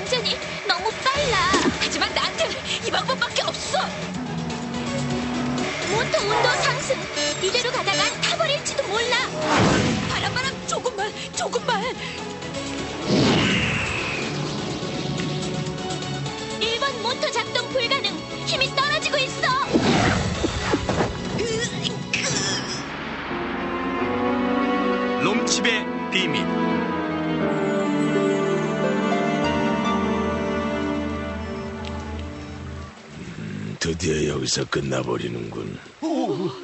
방전이 너무 빨라. 하지만 나한테 이 방법밖에 없어. 모터 온도 상승. 이대로 가다가 드디어 여기서 끝나버리는군. 동력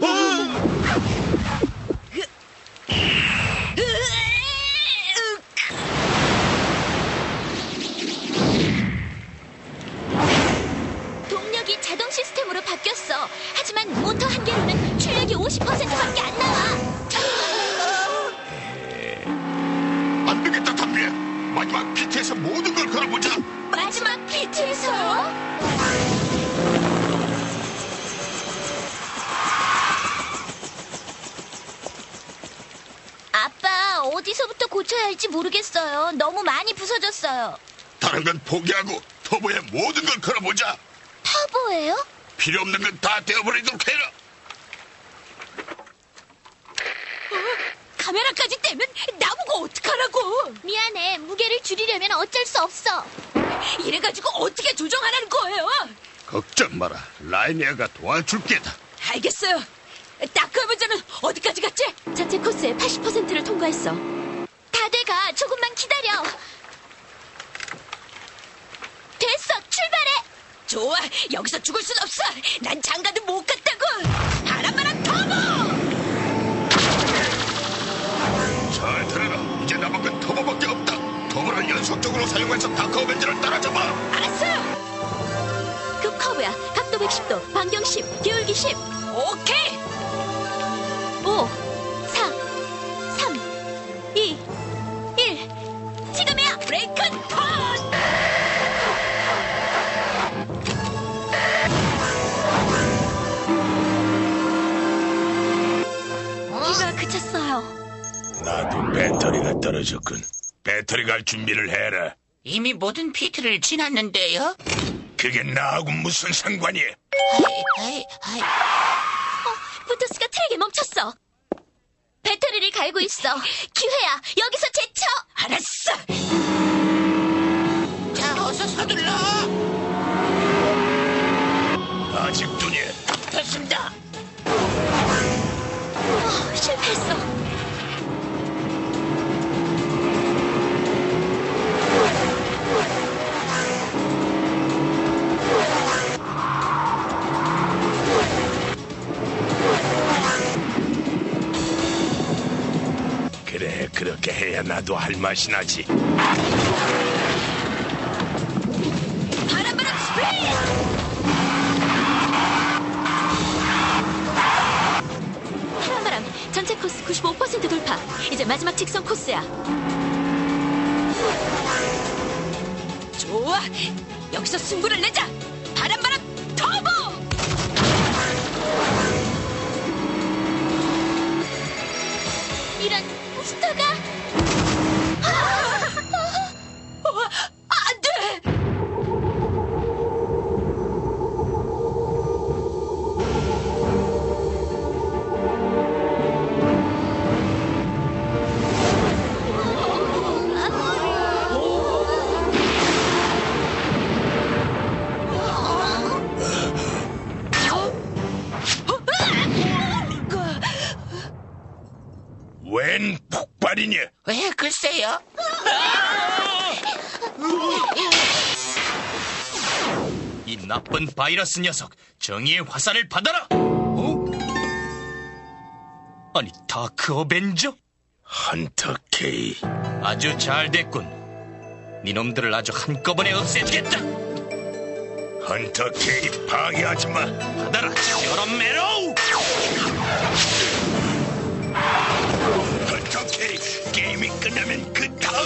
어디서부터 고쳐야 할지 모르겠어요. 너무 많이 부서졌어요. 다른 건 포기하고 터보에 모든 걸 걸어보자. 터보예요? 필요 없는 건 다 떼어버리도록 해라. 카메라까지 떼면 나보고 어떡하라고? 미안해. 무게를 줄이려면 어쩔 수 없어. 이래가지고 어떻게 조정하라는 거예요? 걱정 마라. 라이니아가 도와줄 게다. 알겠어요. 다크 해보자는 어디까지 갔지? 자체 코스의 80%를 통과했어. 다들 가. 조금만 기다려. 됐어. 출발해. 좋아. 여기서 죽을 순 없어. 난 장가도 못 갔다고. 바람바람 터보! 잘 들어라. 이제 남은 건 터보밖에 없다. 터보를 연속적으로 사용해서 다크 어벤져를 따라잡아. 알았어요. 급 커브야. 각도 110도, 반경 10, 기울기 10. 오케이. 비가 그쳤어요. 나도 배터리가 떨어졌군. 배터리 갈 준비를 해라. 이미 모든 피트를 지났는데요. 그게 나하고 무슨? 아이, 아이, 아이. 부터스가 트랙에 멈췄어. 배터리를 갈고 있어. 기회야. 여기서 제쳐. 알았어. 자, 어서 서둘러. 아직도냐? 됐습니다. 어, 실패했어. 그래, 그렇게 해야 나도 할 맛이 나지. 바 코스 95% 돌파. 이제 마지막 직선 코스야. 좋아. 여기서 승부를 내자. 바람바람 터보. 이런 부스터가 웬 폭발이냐? 왜, 글쎄요. 이 나쁜 바이러스 녀석 정의의 화살을 받아라 어? 아니 다크 어벤져? 헌터 케이. 아주 잘 됐군 니놈들을 아주 한꺼번에 없애주겠다 헌터 케이 방해하지 마. 받아라 시어런 메로우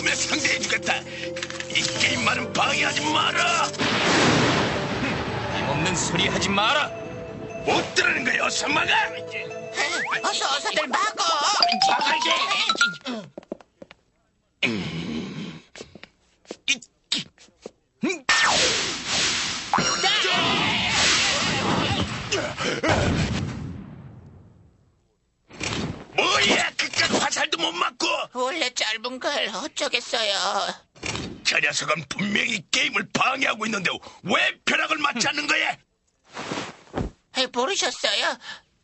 그 다음에 상대해주겠다. 이 게임만은 방해하지 마라. 힘없는 소리 하지 마라 못 들으는 거야, 어서 막아. 에, 어서 어서들 막어. 막아야지. 뭐야 그깟 화살도 못 맞고 원래 짧은 걸 어쩌겠어요. 저 녀석은 분명히 게임을 방해하고 있는데 왜 벼락을 맞지 않는 거야? 에이, 모르셨어요?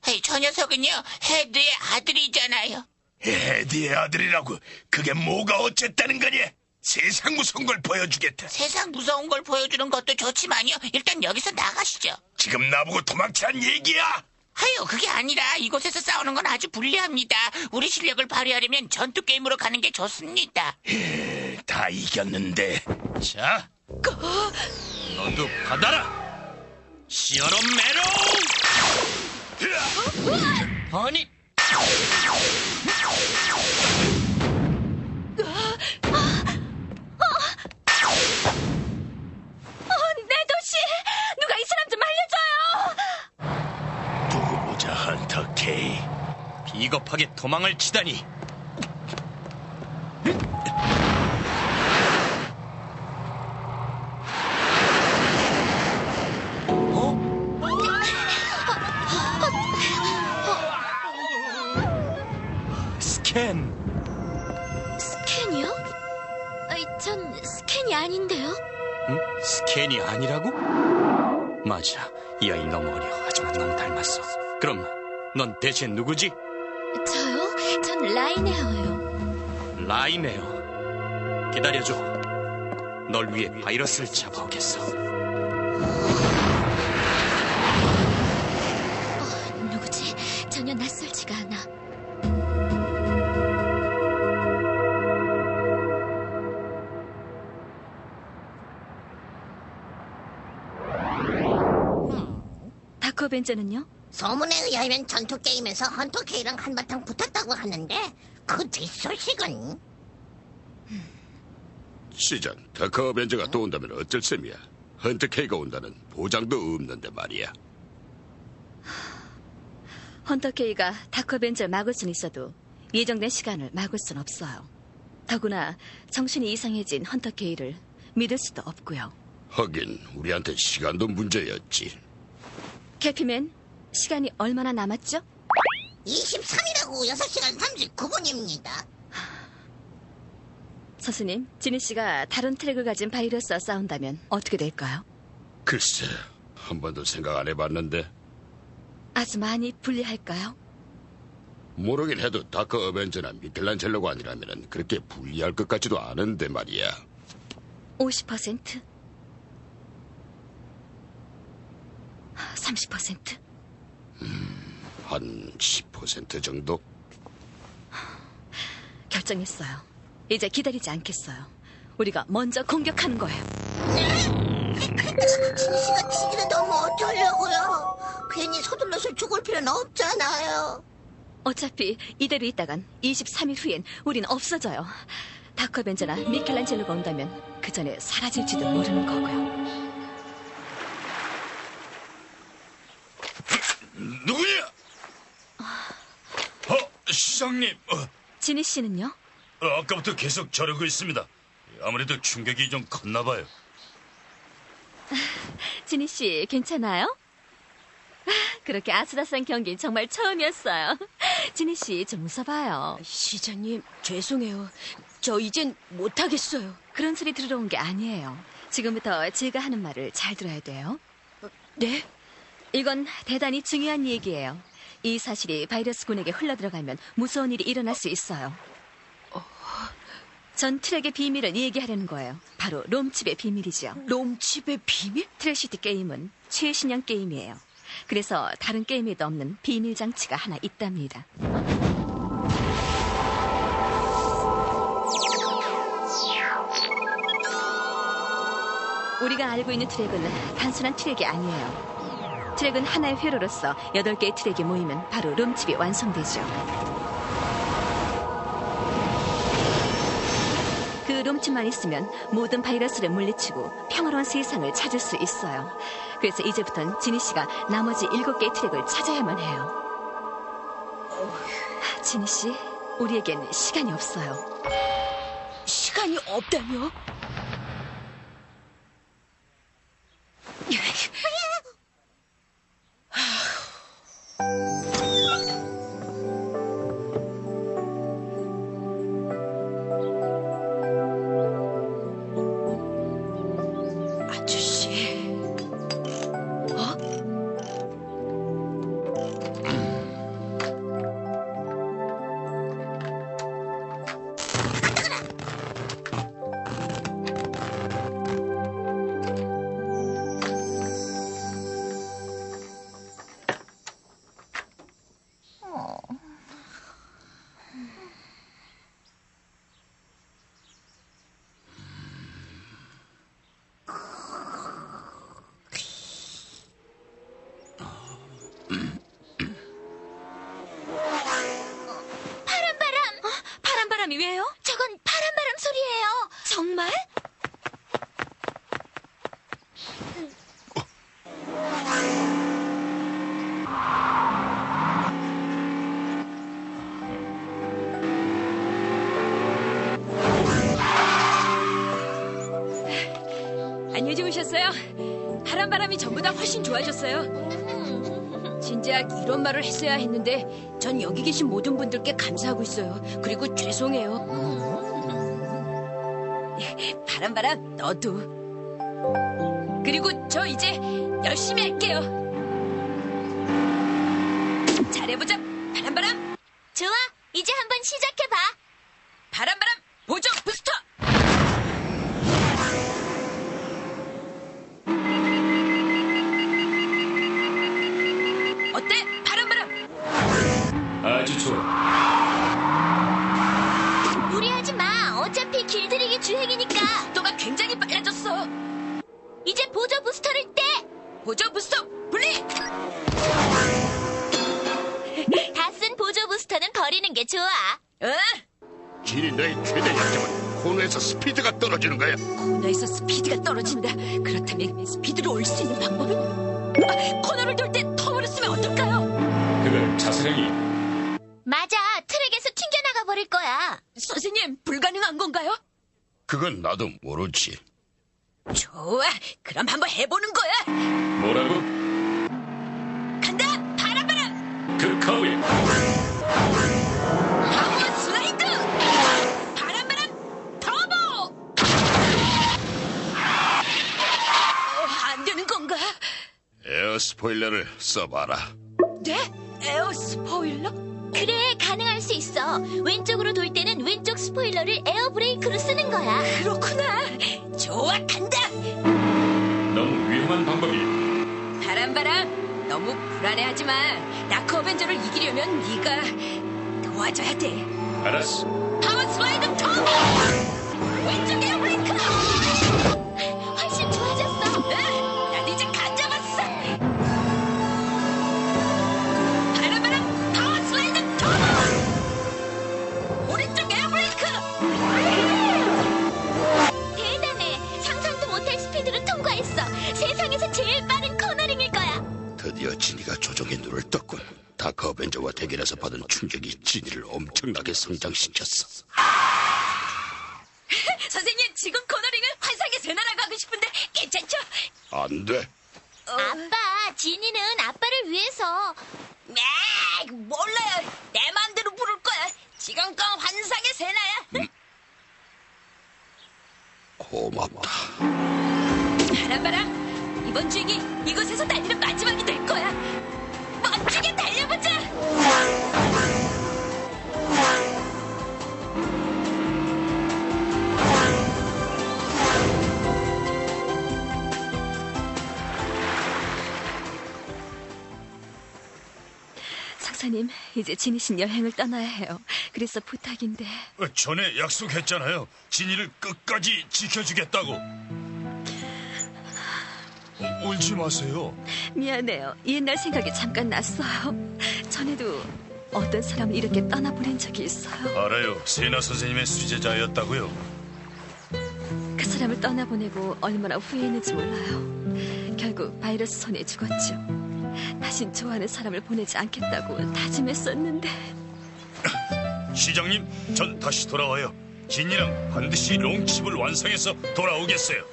에이, 저 녀석은요 헤드의 아들이잖아요. 에디의 아들이라고 그게 뭐가 어쨌다는 거냐? 세상 무서운 걸 보여주겠다. 세상 무서운 걸 보여주는 것도 좋지만요. 일단 여기서 나가시죠. 지금 나보고 도망치란 얘기야? 아유, 그게 아니라 이곳에서 싸우는 건 아주 불리합니다. 우리 실력을 발휘하려면 전투 게임으로 가는 게 좋습니다. 다 이겼는데 자, 너도 받아라. 시어로 메로. 아니, 어, 내 도시! 누가 이 사람 좀 알려줘요! 두고 보자 헌터 케이. 비겁하게 도망을 치다니. 스캔. 스캔이요? 아이, 전 스캔이 아닌데요? 응? 스캔이 아니라고? 맞아. 이 아이 너무 어려. 하지만 너무 닮았어. 그럼 넌 대체 누구지? 라인헤어요. 라이네어. 기다려줘. 널 위해 바이러스를 잡아오겠어. 어, 누구지? 전혀 낯설지가 않아. 다커벤저는요? 소문에 의하면 전투 게임에서 헌터 K랑 한바탕 붙었다고 하는데 그 뒷소식은 시전, 다크 어벤져가 또 온다면 어쩔 셈이야. 헌트 K가 온다는 보장도 없는데 말이야. 헌터 K가 다커벤저를 막을 순 있어도 예정된 시간을 막을 순 없어요. 더구나 정신이 이상해진 헌터 K를 믿을 수도 없고요. 하긴 우리한테 시간도 문제였지. 캐피맨, 시간이 얼마나 남았죠? 23이라고 6시간 39분입니다. 선수님, 지니 씨가 다른 트랙을 가진 바이러스와 싸운다면 어떻게 될까요? 글쎄, 한 번도 생각 안 해봤는데 아주 많이 불리할까요? 모르긴 해도 다크 어벤져나 미켈란젤로가 아니라면 그렇게 불리할 것 같지도 않은데 말이야. 50%? 30%? 한 10% 정도? 결정했어요. 이제 기다리지 않겠어요. 우리가 먼저 공격하는 거예요. 치기를 너무 어쩌려고요. 괜히 서둘러서 죽을 필요는 없잖아요. 어차피 이대로 있다간 23일 후엔 우린 없어져요. 다커벤저나 미켈란젤로가 온다면 그 전에 사라질지도 모르는 거고요. 누구야? 어, 시장님. 어, 지니 씨는요? 어, 아까부터 계속 저러고 있습니다. 아무래도 충격이 좀 컸나 봐요. 지니 씨 괜찮아요? 아, 그렇게 아슬아슬한 경기는 정말 처음이었어요. 지니 씨좀 웃어봐요. 시장님, 죄송해요. 저 이젠 못하겠어요. 그런 소리 들으러 온 게 아니에요. 지금부터 제가 하는 말을 잘 들어야 돼요. 네? 이건 대단히 중요한 얘기예요. 이 사실이 바이러스군에게 흘러들어가면 무서운 일이 일어날 수 있어요. 전 트랙의 비밀을 얘기하려는 거예요. 바로 롬칩의 비밀이죠. 롬칩의 비밀? 트랙시티 게임은 최신형 게임이에요. 그래서 다른 게임에도 없는 비밀 장치가 하나 있답니다. 우리가 알고 있는 트랙은 단순한 트랙이 아니에요. 트랙은 하나의 회로로서 8개의 트랙이 모이면 바로 롬칩이 완성되죠. 그 롬칩만 있으면 모든 바이러스를 물리치고 평화로운 세상을 찾을 수 있어요. 그래서 이제부턴 지니 씨가 나머지 7개의 트랙을 찾아야만 해요. 지니 씨, 우리에겐 시간이 없어요. 시간이 없다뇨? 바람바람이 전보다 훨씬 좋아졌어요. 진작 이런 말을 했어야 했는데 전 여기 계신 모든 분들께 감사하고 있어요. 그리고 죄송해요. 바람바람 너도. 그리고 저 이제 열심히 할게요. 잘해보자 바람바람. 좋아, 이제 한번 시작 부스터는 버리는 게 좋아. 어? 진이 너의 최대 약점은 코너에서 스피드가 떨어지는 거야. 코너에서 스피드가 떨어진다. 그렇다면 스피드를 올릴 수 있는 방법은? 아, 코너를 돌때 터보를 쓰면 어떨까요? 그걸 자세령이 맞아. 트랙에서 튕겨나가 버릴 거야. 선생님 불가능한 건가요? 그건 나도 모르지. 좋아. 그럼 한번 해보는 거야. 뭐라고? 간다. 바람바람. 그 카우 슬라이드. 바람바람 터보. 어, 안 되는 건가? 에어 스포일러를 써봐라. 네? 에어 스포일러? 그래, 가능할 수 있어. 왼쪽으로 돌 때는 왼쪽 스포일러를 에어 브레이크로 쓰는 거야. 그렇구나. 좋아, 간다. 너무 위험한 방법이 바람바람, 너무 불안해하지 마. 다크 어벤져를 이기려면 네가 도와줘야 돼. 알았어. 파워 슬라이드 터보! 왼쪽 에 엄청나게 성장시켰어. 선생님, 지금 코너링을 환상의 새나라 가고 싶은데 괜찮죠? 안 돼. 아빠, 지니는 아빠를 위해서. 네, 몰라요. 내 마음대로 부를 거야. 지금껏 환상의 새나야. 고맙다. 바람바람, 이번 주행이 이곳에서 달리는 마지막이 될 이제 지니신 여행을 떠나야 해요. 그래서 부탁인데. 어, 전에 약속했잖아요. 진이를 끝까지 지켜주겠다고. 어, 울지 마세요. 미안해요. 옛날 생각이 잠깐 났어요. 전에도 어떤 사람을 이렇게 떠나보낸 적이 있어요. 알아요. 세나 선생님의 수제자였다고요. 그 사람을 떠나보내고 얼마나 후회했는지 몰라요. 결국 바이러스 손에 죽었죠. 다신 좋아하는 사람을 보내지 않겠다고 다짐했었는데 시장님, 전 다시 돌아와요. 진이랑 반드시 롱칩을 완성해서 돌아오겠어요.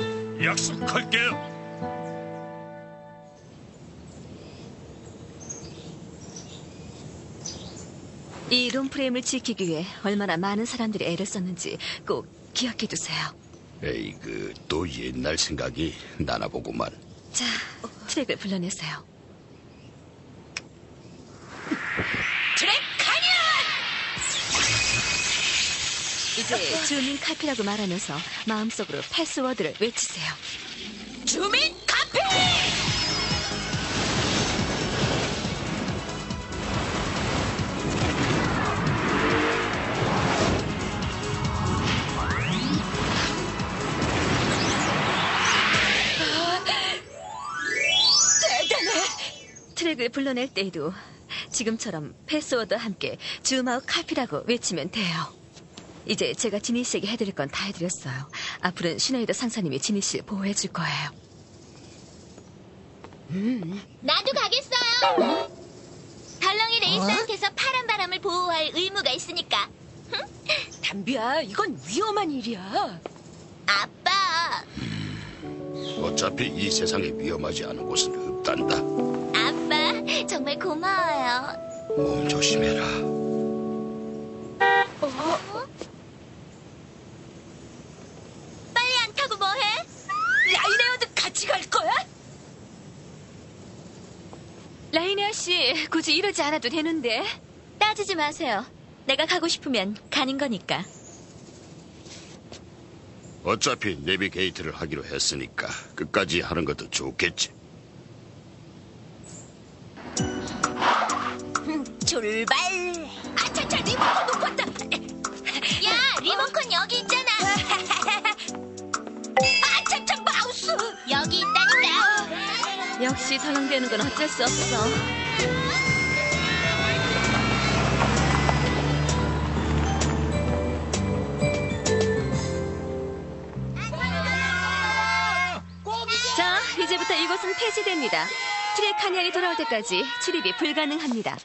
약속할게요. 이 롬프레임을 지키기 위해 얼마나 많은 사람들이 애를 썼는지 꼭 기억해 두세요. 에이 그 또 옛날 생각이 나나 보구만. 자, 트랙을 불러내세요. 이제 주민 카피라고 말하면서 마음속으로 패스워드를 외치세요. 주민 카페! 대단해! 트랙을 불러낼 때에도 지금처럼 패스워드와 함께 줌아웃 카피라고 외치면 돼요. 이제 제가 지니 씨에게 해드릴 건 다 해드렸어요. 앞으로는 슈네이더 상사님이 지니 씨를 보호해 줄 거예요. 나도 가겠어요. 덜렁이 레이스한테서 파란 바람을 보호할 의무가 있으니까. 담비야, 이건 위험한 일이야. 아빠, 어차피 이 세상에 위험하지 않은 곳은 없단다. 아빠, 정말 고마워요. 몸 조심해라. 빨리 안 타고 뭐해? 라이네어도 같이 갈 거야? 라이네아 씨, 굳이 이러지 않아도 되는데. 따지지 마세요. 내가 가고 싶으면 가는 거니까. 어차피 내비게이트를 하기로 했으니까 끝까지 하는 것도 좋겠지. 출발. 아차차, 리모컨 놓고 왔다. 야, 리모컨 여기 있잖아. 아차차, 마우스. 여기 있다니까. 역시 덜렁대는 건 어쩔 수 없어. 이곳은 폐지됩니다. 트랙 한양이 돌아올 때까지 출입이 불가능합니다.